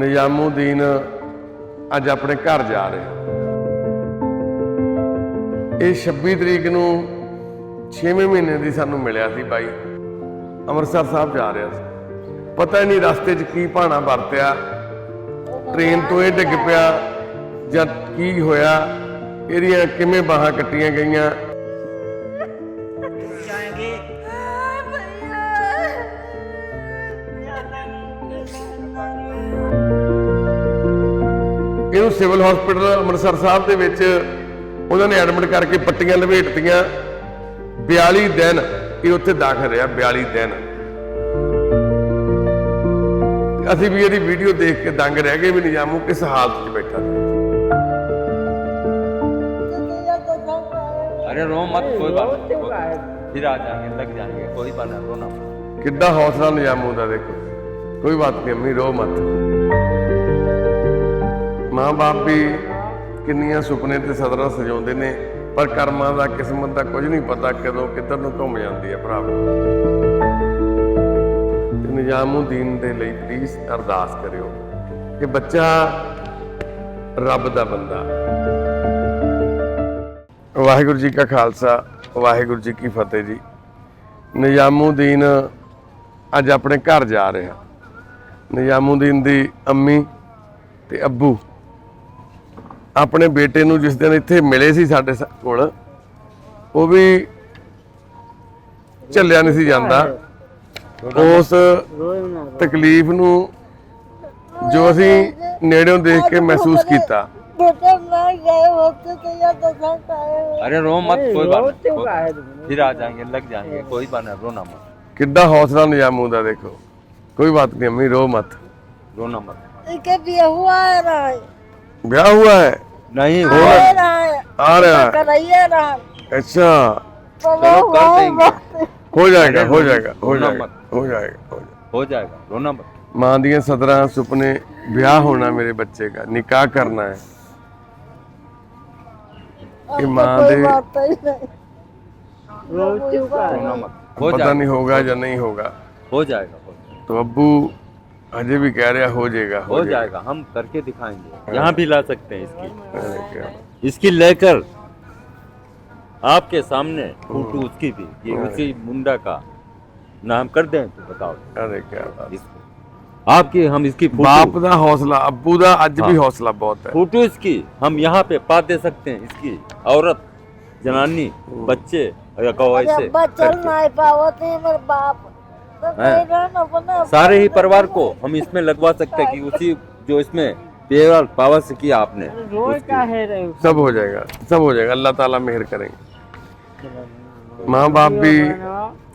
ਨਿਜ਼ਾਮੂਦੀਨ ਅੱਜ ਆਪਣੇ ਘਰ ਜਾ ਰਹੇ ਇਹ 26 ਤਰੀਕ ਨੂੰ 6ਵੇਂ ਮਹੀਨੇ ਦੀ ਸਾਨੂੰ ਮਿਲਿਆ ਸੀ ਬਾਈ। ਅੰਮ੍ਰਿਤਸਰ ਸਾਹਿਬ ਜਾ ਰਿਹਾ ਸੀ। ਪਤਾ ਹੀ ਨਹੀਂ ਰਸਤੇ 'ਚ ਕੀ ਭਾਣਾ ਵਰਤਿਆ। ਟ੍ਰੇਨ ਤੋਂ ਇਹ ਡਿੱਗ ਪਿਆ ਜਾਂ ਕੀ ਹੋਇਆ। ਇਹਦੀਆਂ ਕਿਵੇਂ ਬਾਹਾਂ ਕੱਟੀਆਂ ਗਈਆਂ। ਇਹਨੂੰ ਸਿਵਲ ਹਸਪੀਟਲ ਅੰਮ੍ਰਿਤਸਰ ਸਾਹਿਬ ਦੇ ਵਿੱਚ ਉਹਨਾਂ ਨੇ ਐਡਮਿਟ ਕਰਕੇ ਪੱਟੀਆਂ ਲਪੇਟਤੀਆਂ 42 ਦਿਨ ਇਹ ਉੱਥੇ ਦਾਖਲ ਰਿਹਾ 42 ਦਿਨ ਅਸੀਂ ਵੀ ਇਹਦੀ ਵੀਡੀਓ ਦੇਖ ਕੇ ਦੰਗ ਰਹਿ ਗਏ ਵੀ ਨਿਜਾਮੂ ਕਿਸ ਹਾਲਤ 'ਚ ਬੈਠਾ ਸੀ अरे रो मत कोई बात नहीं फिर आ जाएंगे लग जाएंगे कोई बात नहीं रोना मत ਕਿੱਡਾ ਹੌਸਲਾ ਨਿਜਾਮੂ ਦਾ ਦੇਖੋ ਕੋਈ ਬਾਤ ਨਹੀਂ ਅੰਮੀ ਰੋ ਮਤ ਮਾਂ-ਬਾਪ ਵੀ ਕਿੰਨੀਆਂ ਸੁਪਨੇ ਤੇ ਸਦਰਾਂ ਸਜਾਉਂਦੇ ਨੇ, ਪਰ ਕਰਮਾਂ ਦਾ, ਕਿਸਮਤ ਦਾ ਕੁਝ ਨਹੀਂ ਪਤਾ ਕਦੋਂ ਕਿੱਧਰ ਨੂੰ ਘੁੰਮ ਜਾਂਦੀ ਹੈ ਭਰਾਵੋ ਤੇ ਦੇ ਲਈ ਪਲੀਜ਼ ਅਰਦਾਸ ਕਰਿਓ ਕਿ ਬੱਚਾ ਰੱਬ ਦਾ ਬੰਦਾ। ਵਾਹਿਗੁਰੂ ਜੀ ਕਾ ਖਾਲਸਾ, ਵਾਹਿਗੁਰੂ ਜੀ ਕੀ ਫਤਿਹ ਜੀ। ਨਿਜ਼ਾਮੁਦੀਨ ਅੱਜ ਆਪਣੇ ਘਰ ਜਾ ਰਿਹਾ। ਨਿਜ਼ਾਮੁਦੀਨ ਦੀ ਅੰਮੀ ਤੇ ਅੱਬੂ ਆਪਣੇ ਬੇਟੇ ਨੂੰ ਜਿਸ ਦਿਨ ਇੱਥੇ ਮਿਲੇ ਸੀ ਸਾਡੇ ਸ- ਕੋਲ ਉਹ ਵੀ ਝੱਲਿਆ ਨਹੀਂ ਸੀ ਜਾਂਦਾ ਉਸ ਤਕਲੀਫ ਨੂੰ ਜੋ ਅਸੀਂ ਨੇੜਿਓਂ ਦੇਖ ਕੇ ਮਹਿਸੂਸ ਕੀਤਾ बेटे मैं गए होते तो यह दशा पाए अरे रो मत कोई बात नहीं क्यों कोई- आए तुम फिर आ जाएंगे लग जाएंगे कोई बात नहीं रोना मत ਕਿੱਡਾ ਹੌਸਲਾ ਨਿਜ਼ਾਮੂ ਦਾ ਦੇਖੋ ਕੋਈ ਬਾਤ ਨਹੀਂ ਅੰਮੀ ਰੋ ਮਤ रोना मत इनके बिया हुआ है ब्याह हुआ है? नहीं हो रहा है। आ रहा है? अच्छा। तो वो, हो जाएगा हो जाएगा हो जाएगा हो जाएगा हो जाएगा। रोना मत। माँ दिए सत्रह सुपने ब्याह होना मेरे बच्चे का निकाह करना है। कि माँ दे पता नहीं होगा या नहीं होगा। हो जाएगा तो अबू हाँ अजय भी कह रहा हो जाएगा हो, हो जाएगा।, हम करके दिखाएँगे। हाँ। यहाँ भी ला सकते हैं इसकी। इसकी लेकर आपके सामने फ़ोटो हाँ। उसकी भी ये उसी मुंडा का नाम कर दें तो बताओ। अरे क्या आपकी हम इसकी बाप का हौसला अबू का आज हाँ। भी हौसला बहुत है। फ़ोटो इसकी हम यहाँ पे पा दे सकते हैं इसकी। औरत जनानी बच्चे चल नहीं पाओ तो बाप हैं? कहीं ना ना अपना सारे ही परिवार को हम इसमें लगवा सकते हैं कि उसी जो इसमें पेवर पावर से किया आपने रोज उसकी- का है रहे सब हो जाएगा सब हो जाएगा अल्लाह ताला मेहर करेंगे ਮਾਂ ਬਾਪ ਵੀ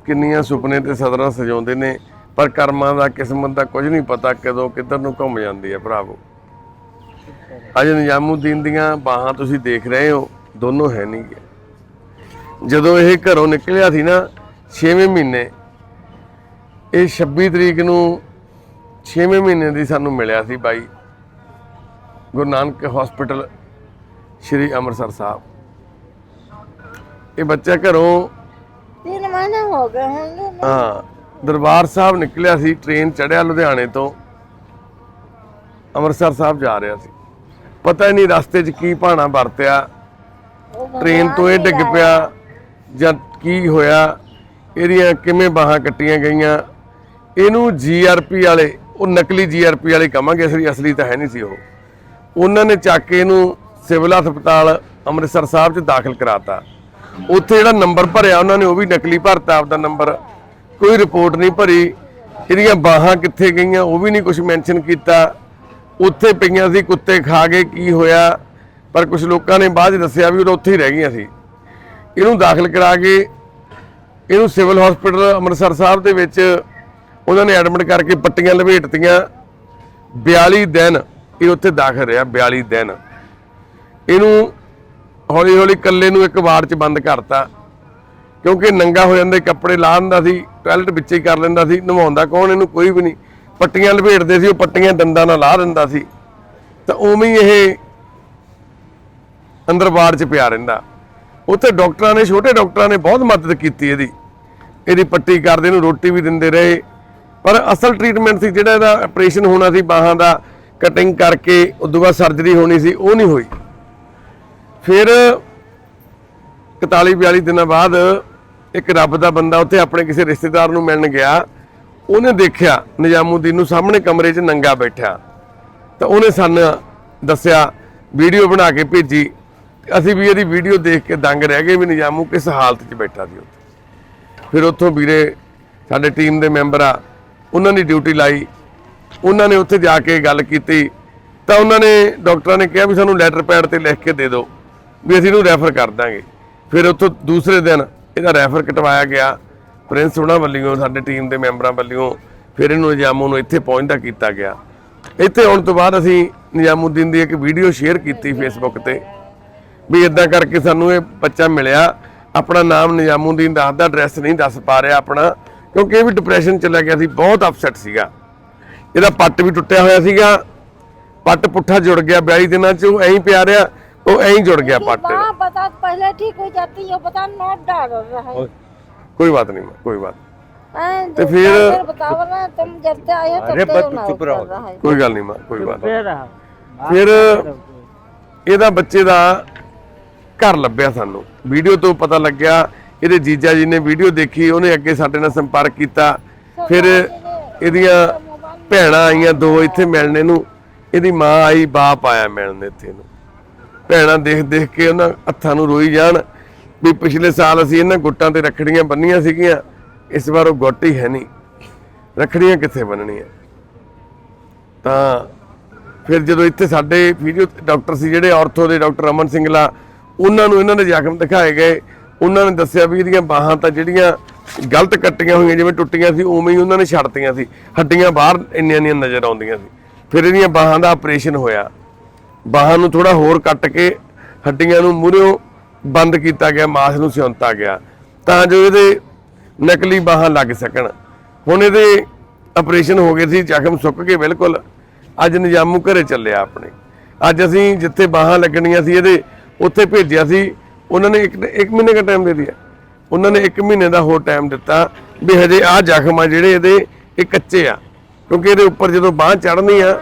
ਕਿੰਨੀਆਂ ਸੁਪਨੇ ਤੇ ਸਦਰਾਂ ਸਜਾਉਂਦੇ ਨੇ ਪਰ ਕਰਮਾਂ ਦਾ ਕਿਸਮਤ ਦਾ ਕੁਝ ਨਹੀਂ ਪਤਾ ਕਦੋਂ ਕਿੱਧਰ ਨੂੰ ਘੁੰਮ ਜਾਂਦੀ ਹੈ ਭਰਾਵੋ ਅੱਜ ਨਿਜ਼ਾਮੂਦੀਨ ਦੀਆਂ ਬਾਹਾਂ ਤੁਸੀਂ ਦੇਖ ਰਹੇ ਹੋ ਦੋਨੋਂ ਹੈ ਨਹੀਂ ਗੇ ਜਦੋਂ ਇਹ ਘਰੋਂ ਨਿਕਲਿਆ ਸੀ ਨਾ 6ਵੇਂ ਮਹੀਨੇ ਇਹ 26 ਤਰੀਕ ਨੂੰ 6ਵੇਂ ਮਹੀਨੇ ਦੀ ਸਾਨੂੰ ਮਿਲਿਆ ਸੀ ਬਾਈ ਗੁਰੂ ਨਾਨਕ ਹਸਪੀਟਲ ਸ਼੍ਰੀ ਅੰਮ੍ਰਿਤਸਰ ਸਾਹਿਬ। ਇਹ ਬੱਚਾ ਘਰੋਂ ਤਿੰਨ ਮਹੀਨੇ ਹੋ ਗਏ ਹੋਣਗੇ ਹਾਂ ਦਰਬਾਰ ਸਾਹਿਬ ਨਿਕਲਿਆ ਸੀ ਟ੍ਰੇਨ ਚੜਿਆ ਲੁਧਿਆਣੇ ਤੋਂ। ਅੰਮ੍ਰਿਤਸਰ ਸਾਹਿਬ ਜਾ ਰਿਹਾ ਸੀ। ਪਤਾ ਨਹੀਂ ਰਸਤੇ 'ਚ ਕੀ ਭਾਣਾ ਵਰਤਿਆ ਟ੍ਰੇਨ ਤੋਂ ਇਹ ਡਿੱਗ ਪਿਆ ਜਾਂ ਕੀ ਹੋਇਆ ਇਹਦੀਆਂ ਕਿਵੇਂ ਬਾਹਾਂ ਕੱਟੀਆਂ ਗਈਆਂ ਇਹਨੂੰ ਜੀਆਰਪੀ ਵਾਲੇ, ਉਹ ਨਕਲੀ ਜੀਆਰਪੀ ਵਾਲੇ ਕਹਾਂਗੇ ਅਸਲੀ ਅਸਲੀ ਤਾਂ ਹੈ ਨਹੀਂ ਸੀ ਉਹ। ਉਹਨਾਂ ਨੇ ਚੱਕ ਕੇ ਇਹਨੂੰ ਸਿਵਲ ਹਸਪਤਾਲ ਅੰਮ੍ਰਿਤਸਰ ਸਾਹਿਬ 'ਚ ਦਾਖਲ ਕਰਾਤਾ। ਉੱਥੇ ਜਿਹੜਾ ਨੰਬਰ ਭਰਿਆ ਉਹਨਾਂ ਨੇ, ਉਹ ਵੀ ਨਕਲੀ ਭਰਤਾ, ਆਪਦਾ ਨੰਬਰ। ਕੋਈ ਰਿਪੋਰਟ ਨਹੀਂ ਭਰੀ। ਇਹਦੀਆਂ ਬਾਹਾਂ ਕਿੱਥੇ ਗਈਆਂ, ਉਹ ਵੀ ਨਹੀਂ ਕੁਝ ਮੈਂਸ਼ਨ ਕੀਤਾ। ਉੱਥੇ ਪਈਆਂ ਸੀ, ਕੁੱਤੇ ਖਾ ਗਏ, ਕੀ ਹੋਇਆ? ਪਰ ਕੁਝ ਲੋਕਾਂ ਨੇ ਬਾਅਦ 'ਚ ਦੱਸਿਆ ਵੀ ਉਹ ਉੱਥੇ ਹੀ ਰਹਿ ਗਈਆਂ ਸੀ। ਇਹਨੂੰ ਦਾਖਲ ਕਰਾ ਕੇ ਇਹਨੂੰ ਸਿਵਲ ਹਸਪੀਟਲ ਅੰਮ੍ਰਿਤਸਰ ਸਾਹਿਬ ਦੇ ਵਿੱਚ ਉਹਨਾਂ ਨੇ ਐਡਮਿਟ ਕਰਕੇ ਪੱਟੀਆਂ ਲਪੇਟਤੀਆਂ। 42 ਦਿਨ ਇਹ ਉੱਥੇ ਦਾਖਲ ਰਿਹਾ 42 ਦਿਨ। ਇਹਨੂੰ ਹੌਲੀ ਹੌਲੀ ਇਕੱਲੇ ਨੂੰ ਇੱਕ ਵਾਰਡ 'ਚ ਬੰਦ ਕਰਤਾ। ਕਿਉਂਕਿ ਨੰਗਾ ਹੋ ਜਾਂਦੇ, ਕੱਪੜੇ ਲਾ ਦਿੰਦਾ ਸੀ ਟਾਇਲਟ ਵਿੱਚ ਹੀ ਕਰ ਲੈਂਦਾ ਸੀ, ਨਵਾਉਂਦਾ ਕੌਣ, ਇਹਨੂੰ ਕੋਈ ਵੀ ਨਹੀਂ। ਪੱਟੀਆਂ ਲਪੇਟਦੇ ਸੀ, ਉਹ ਪੱਟੀਆਂ ਦੰਦਾਂ ਨਾਲ ਲਾ ਦਿੰਦਾ ਸੀ। ਤਾਂ ਉਵੇਂ ਹੀ ਇਹ ਅੰਦਰ ਵਾਰਡ 'ਚ ਪਿਆ ਰਹਿੰਦਾ। ਉੱਥੇ ਡਾਕਟਰਾਂ ਨੇ, ਛੋਟੇ ਡਾਕਟਰਾਂ ਨੇ ਬਹੁਤ ਮਦਦ ਕੀਤੀ ਇਹਦੀ। ਇਹਦੀ ਪੱਟੀ ਕਰਦੇ ਨੂੰ ਰੋਟੀ ਵੀ ਦਿੰਦੇ ਰਹੇ। ਪਰ ਅਸਲ ਟ੍ਰੀਟਮੈਂਟ ਸੀ ਜਿਹੜਾ ਇਹਦਾ ਆਪਰੇਸ਼ਨ ਹੋਣਾ ਸੀ, ਬਾਹਾਂ ਦਾ ਕਟਿੰਗ ਕਰਕੇ, ਉਦੋਂ ਬਾਅਦ ਸਰਜਰੀ ਹੋਣੀ ਸੀ, ਉਹ ਨਹੀਂ ਹੋਈ। ਫਿਰ 41 42 ਦਿਨਾਂ ਬਾਅਦ ਇੱਕ ਰੱਬ ਦਾ ਬੰਦਾ ਉੱਥੇ ਆਪਣੇ ਕਿਸੇ ਰਿਸ਼ਤੇਦਾਰ ਨੂੰ ਮਿਲਣ ਗਿਆ। ਉਹਨੇ ਦੇਖਿਆ ਨਿਜ਼ਾਮੂਦੀਨ ਨੂੰ ਸਾਹਮਣੇ ਕਮਰੇ 'ਚ ਨੰਗਾ ਬੈਠਾ ਤਾਂ ਉਹਨੇ ਸਾਨੂੰ ਦੱਸਿਆ, ਵੀਡੀਓ ਬਣਾ ਕੇ ਭੇਜੀ। ਅਸੀਂ ਵੀ ਇਹਦੀ ਵੀਡੀਓ ਦੇਖ ਕੇ ਦੰਗ ਰਹਿ ਗਏ ਵੀ ਨਿਜ਼ਾਮੂ ਕਿਸ ਹਾਲਤ 'ਚ ਬੈਠਾ ਸੀ ਉੱਥੇ। ਫਿਰ ਉੱਥੋਂ ਵੀਰੇ, ਸਾਡੇ ਟੀਮ ਦੇ ਮੈਂਬਰ ਆ ਉਹਨਾਂ ਦੀ ਡਿਊਟੀ ਲਾਈ, ਉਹਨਾਂ ਨੇ ਉੱਥੇ ਜਾ ਕੇ ਗੱਲ ਕੀਤੀ, ਤਾਂ ਉਹਨਾਂ ਨੇ ਡਾਕਟਰਾਂ ਨੇ ਕਿਹਾ ਵੀ ਸਾਨੂੰ ਲੈਟਰ ਪੈਡ ਤੇ ਲਿਖ ਕੇ ਦੇ ਦਿਓ, ਵੀ ਅਸੀਂ ਇਹਨੂੰ ਰੈਫਰ ਕਰ ਦਾਂਗੇ। ਫਿਰ ਉੱਥੋਂ ਦੂਸਰੇ ਦਿਨ ਇਹਦਾ ਰੈਫਰ ਕਟਵਾਇਆ ਗਿਆ, ਪ੍ਰਿੰਸ ਉਹਨਾਂ ਵੱਲੋਂ, ਸਾਡੇ ਟੀਮ ਦੇ ਮੈਂਬਰਾਂ ਵੱਲੋਂ, ਫਿਰ ਇਹਨੂੰ ਨਿਜ਼ਾਮੂ ਨੂੰ ਇੱਥੇ ਪਹੁੰਚਦਾ ਕੀਤਾ ਗਿਆ। ਇੱਥੇ ਆਉਣ ਤੋਂ ਬਾਅਦ ਅਸੀਂ ਨਿਜ਼ਾਮੂਦੀਨ ਦੀ ਇੱਕ ਵੀਡੀਓ ਸ਼ੇਅਰ ਕੀਤੀ ਫੇਸਬੁੱਕ ਤੇ, ਵੀ ਇਦਾਂ ਕਰਕੇ ਸਾਨੂੰ ਇਹ ਬੱਚਾ ਮਿਲਿਆ। ਆਪਣਾ ਨਾਮ ਨਿਜ਼ਾਮੂਦੀਨ ਦੱਸਦਾ ਐਡਰੈਸ ਨਹੀਂ ਦੱਸ ਪਾ ਰਿਹਾ ਆਪਣਾ। ਕਿਉਂਕਿ ਇਹ ਵੀ ਡਿਪਰੈਸ਼ਨ ਚ ਲੈ ਗਿਆ ਸੀ ਬਹੁਤ ਅਪਸੈਟ ਸੀਗਾ ਇਹਦਾ ਪੱਟ ਵੀ ਟੁੱਟਿਆ ਹੋਇਆ ਸੀਗਾ ਪੱਟ ਪੁੱਠਾ ਜੁੜ ਗਿਆ 42 ਦਿਨਾਂ ਚ ਉਹ ਐਂ ਹੀ ਪਿਆ ਰਿਹਾ ਉਹ ਐਂ ਹੀ ਜੁੜ ਗਿਆ ਪੱਟ ਇਹਦਾ। माँ बता पहले ठीक हो जाती है बता नोट डाल रहा है ਕੋਈ ਬਾਤ नहीं कोई बात हैं, तो जो फिर- डॉक्टर बताओ ना तुम जब से आए हो तब अरे से बस वो ना चुप कर रहो। रहा है ਕੋਈ ਗੱਲ ਨਹੀਂ ਮਾਂ ਕੋਈ ਬਾਤ ਨਹੀਂ। रहा ਫਿਰ ਇਹਦਾ ਬੱਚੇ ਦਾ ਘਰ ਲੱਭਿਆ ਸਾਨੂੰ ਵੀਡੀਓ ਤੋਂ ਪਤਾ ਲੱਗਿਆ ਇਹਦੇ ਜੀਜਾ ਜੀ ਨੇ ਵੀਡੀਓ ਦੇਖੀ ਉਹਨੇ ਅੱਗੇ ਸਾਡੇ ਨਾਲ ਸੰਪਰਕ ਕੀਤਾ। ਫਿਰ ਇਹਦੀਆਂ ਭੈਣਾਂ ਆਈਆਂ ਦੋ ਇੱਥੇ ਮਿਲਣੇ ਨੂੰ। ਇਹਦੀ ਮਾਂ ਆਈ ਬਾਪ ਆਇਆ ਮਿਲਣ ਇੱਥੇ ਨੂੰ। ਭੈਣਾਂ ਦੇਖ ਦੇਖ ਕੇ ਉਹਨਾਂ ਹੱਥਾਂ ਨੂੰ ਰੋਈ ਜਾਣ ਵੀ ਪਿਛਲੇ ਸਾਲ ਅਸੀਂ ਇਹਨਾਂ ਗੁੱਟਾਂ ਤੇ ਰੱਖੜੀਆਂ ਬੰਨੀਆਂ ਸੀਗੀਆਂ। ਇਸ ਵਾਰ ਉਹ ਗੁੱਟ ਹੀ ਹੈ ਨਹੀਂ। ਰੱਖੜੀਆਂ ਕਿੱਥੇ ਬੰਨਣੀਆਂ? ਤਾਂ ਫਿਰ ਜਦੋਂ ਇੱਥੇ ਸਾਡੇ ਫਿਜ਼ੀਓ ਡਾਕਟਰ ਸੀ ਜਿਹੜੇ ਆਰਥੋ ਦੇ ਡਾਕਟਰ ਅਮਨ ਸਿੰਘਲਾ ਉਹਨਾਂ ਨੂੰ ਇਹਨਾਂ ਦੇ ਜ਼ਖਮ ਦਿਖਾਏ ਗਏ। ਉਹਨਾਂ ਨੇ ਦੱਸਿਆ ਵੀ ਇਹਦੀਆਂ ਬਾਹਾਂ ਤਾਂ ਜਿਹੜੀਆਂ ਗਲਤ ਕੱਟੀਆਂ ਹੋਈਆਂ, ਜਿਵੇਂ ਟੁੱਟੀਆਂ ਸੀ, ਉਵੇਂ ਹੀ ਉਹਨਾਂ ਨੇ ਛੱਡਤੀਆਂ ਸੀ। ਹੱਡੀਆਂ ਬਾਹਰ ਇੰਨੀਆਂ ਇੰਨੀਆਂ ਨਜ਼ਰ ਆਉਂਦੀਆਂ ਸੀ। ਫਿਰ ਇਹਦੀਆਂ ਬਾਹਾਂ ਦਾ ਆਪਰੇਸ਼ਨ ਹੋਇਆ। ਬਾਹਾਂ ਨੂੰ ਥੋੜਾ ਹੋਰ ਕੱਟ ਕੇ ਹੱਡੀਆਂ ਨੂੰ ਮੂਹਰਿਓਂ ਬੰਦ ਕੀਤਾ ਗਿਆ, ਮਾਸ ਨੂੰ ਸਿਉਂਤਾ ਗਿਆ। ਤਾਂ ਜੋ ਇਹਦੇ ਨਕਲੀ ਬਾਹਾਂ ਲੱਗ ਸਕਣ। ਹੁਣ ਇਹਦੇ ਆਪਰੇਸ਼ਨ ਹੋ ਗਏ ਸੀ, ਜ਼ਖਮ ਸੁੱਕ ਗਏ ਬਿਲਕੁਲ। ਅੱਜ ਨਿਜ਼ਾਮੂ ਘਰੇ ਚੱਲਿਆ ਆਪਣੇ। ਅੱਜ ਅਸੀਂ ਜਿੱਥੇ ਬਾਹਾਂ ਲੱਗਣੀਆਂ ਸੀ, ਇਹਦੇ ਉੱਥੇ ਭੇਜਿਆ ਸੀ ਉਹਨਾਂ ਨੇ ਇੱਕ ਇੱਕ ਮਹੀਨੇ ਦਾ ਟਾਈਮ ਦੇ ਦਿਆ ਉਹਨਾਂ ਨੇ ਇੱਕ ਮਹੀਨੇ ਦਾ ਹੋਰ ਟਾਈਮ ਦਿੱਤਾ ਵੀ ਹਜੇ ਆ ਜ਼ਖਮ ਆ ਜਿਹੜੇ ਇਹਦੇ ਇਹ ਕੱਚੇ ਆ। ਕਿਉਂਕਿ ਇਹਦੇ ਉੱਪਰ ਜਦੋਂ ਬਾਹ ਚੜਨੀ ਆ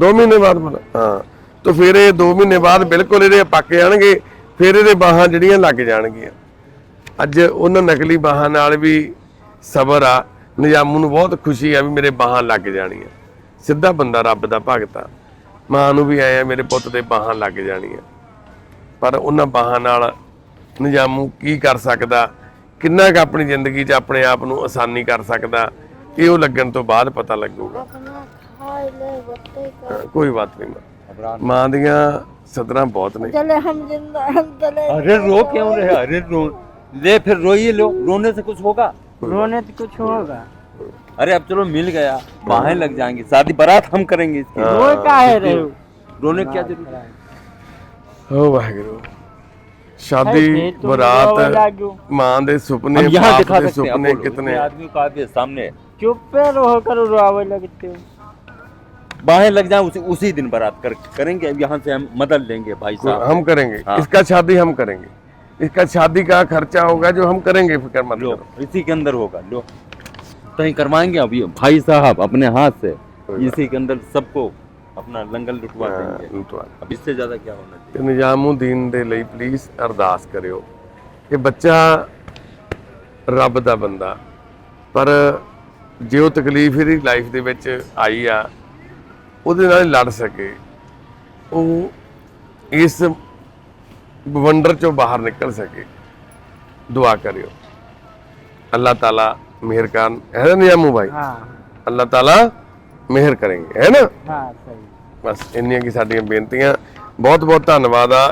2 ਮਹੀਨੇ ਬਾਅਦ ਹਾਂ, ਤਾਂ ਫਿਰ ਇਹ 2 ਮਹੀਨੇ ਬਾਅਦ ਬਿਲਕੁਲ ਇਹਦੇ ਪੱਕ ਜਾਣਗੇ, ਫਿਰ ਇਹਦੇ ਬਾਹਾਂ ਜਿਹੜੀਆਂ ਲੱਗ ਜਾਣਗੀਆਂ। ਅੱਜ ਉਹਨਾਂ ਨਕਲੀ ਬਾਹਾਂ ਨਾਲ ਵੀ ਸਬਰ ਆ। ਨਿਜ਼ਾਮੂ ਨੂੰ ਬਹੁਤ ਖੁਸ਼ੀ ਆ ਵੀ ਮੇਰੇ ਬਾਹਾਂ ਲੱਗ ਜਾਣੀਆਂ। ਸਿੱਧਾ ਬੰਦਾ ਰੱਬ ਦਾ ਭਗਤ ਆ। ਮਾਂ ਨੂੰ ਵੀ ਆਇਆ ਮੇਰੇ ਪੁੱਤ ਦੇ ਬਾਹਾਂ ਲੱਗ ਜਾਣੀਆਂ। ਪਰ ਉਹਨਾਂ ਬਾਹਾਂ ਨਾਲ ਨਿਜ਼ਾਮੂ ਕੀ ਕਰ ਸਕਦਾ ਕਿੰਨਾ ਕੁ ਆਪਣੀ ਜ਼ਿੰਦਗੀ 'ਚ ਆਪਣੇ ਆਪ ਨੂੰ ਆਸਾਨੀ ਕਰ ਸਕਦਾ ਇਹ ਉਹ ਲੱਗਣ ਤੋਂ ਬਾਅਦ ਪਤਾ ਲੱਗੂਗਾ अपना खाए ले बत्ते का ਕੋਈ ਬਾਤ ਨਹੀਂ ਮਾਂ। ਮਾਂ ਦੀਆਂ ਸਦਰਾਂ ਬਹੁਤ ਨੇ चले हम जिंदा हम चले अरे रो क्यों रहे अरे रो ले फिर रोइए लो रोने से कुछ होगा रोने तो कुछ होगा अरे अब चलो मिल गया बाहें लग जाएंगी शादी बारात हम करेंगे इसकी रो का है रहे हो रोने की क्या जरूरत है ਹੋ ਵਾਹਿਗੁਰੂ ਸ਼ਾਦੀ है, तुम रोवे ਬਰਾਤ लागो। ਮਾਂ ਦੇ ਸੁਪਨੇ हम यहाँ ਬਾਪ दिखा ਦੇ सकते हैं ਸੁਪਨੇ आप बोलो, ਕਿਤਨੇ इतने आदमी को आपके सामने चुप पे रहो करो रोवे लगते हो बाहें लग जाए उसी उसी दिन बारात कर, करेंगे अब यहाँ से हम मदद लेंगे भाई साहब हम करेंगे हाँ। इसका शादी हम करेंगे इसका शादी का खर्चा होगा जो हम करेंगे फिक्र मत लो करो इसी के अंदर होगा लो कहीं करवाएंगे अब ये भाई साहब अपने हाथ से कोई इसी के अंदर सबको ਆਪਣਾ ਲੰਗਰ ਲੁਟਵਾ ਦੇਣਗੇ। ਲੁਟਵਾ। ਅਬ ਇਸ ਤੋਂ ਜ਼ਿਆਦਾ ਕੀ ਹੋਣਾ ਤੇ ਨਿਜ਼ਾਮੁਦੀਨ ਦੇ ਲਈ ਪਲੀਜ਼ ਅਰਦਾਸ ਕਰਿਓ ਕਿ ਬੱਚਾ ਰੱਬ ਦਾ ਬੰਦਾ। ਪਰ ਜੇ ਉਹ ਤਕਲੀਫ ਇਹਦੀ ਲਾਈਫ ਦੇ ਵਿੱਚ ਆਈ ਆ ਉਹਦੇ ਨਾਲ ਲੜ ਸਕੇ। ਉਹ ਇਸ ਵੰਡਰ ਚੋਂ ਬਾਹਰ ਨਿਕਲ ਸਕੇ। ਦੁਆ ਕਰਿਓ। ਅੱਲਾਹ ਤਾਲਾ ਮਿਹਰ ਕਰਨ। ਹੈ ਨਿਆਮੂ ਭਾਈ? ਹਾਂ। ਅੱਲਾਹ ਤਾਲਾ ਮਿਹਰ ਕਰਨਗੇ ਹੈ ਨਾ हाँ सही ਬਸ ਇੰਨੀਆਂ ਕੀ ਸਾਡੀਆਂ ਬੇਨਤੀਆਂ ਬਹੁਤ ਬਹੁਤ ਧੰਨਵਾਦ ਆ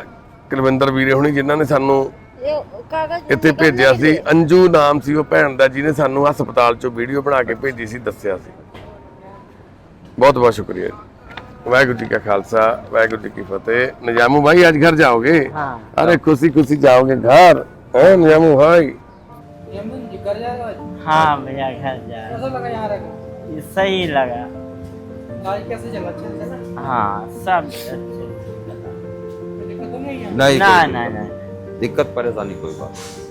ਕੁਲਵਿੰਦਰ ਵੀਰੇ ਹੁਣੀ ਜਿਨ੍ਹਾਂ ਨੇ ਸਾਨੂੰ ये कागज ਇੱਥੇ ਭੇਜਿਆ ਸੀ ਅੰਜੂ ਨਾਮ ਸੀ ਉਹ ਭੈਣ ਦਾ ਜਿਹਨੇ ਸਾਨੂੰ ਹਸਪਤਾਲ ਚੋਂ ਵੀਡੀਓ ਬਣਾ ਕੇ ਭੇਜੀ ਸੀ ਦੱਸਿਆ ਸੀ ਬਹੁਤ ਬਹੁਤ ਸ਼ੁਕਰੀਆ ਜੀ। ਵਾਹਿਗੁਰੂ ਜੀ ਕਾ ਖਾਲਸਾ ਵਾਹਿਗੁਰੂ ਜੀ ਕੀ ਫਤਿਹ ਨਿਜ਼ਾਮੂ ਭਾਈ ਅੱਜ ਘਰ ਜਾਓਗੇ हाँ अरे खुशी खुशी जाओगे घर है निजामू भाई हाँ भैया घर जा ये सही लगा हाँ सब अच्छे नहीं ना ना ना दिक्कत परेशानी कोई बात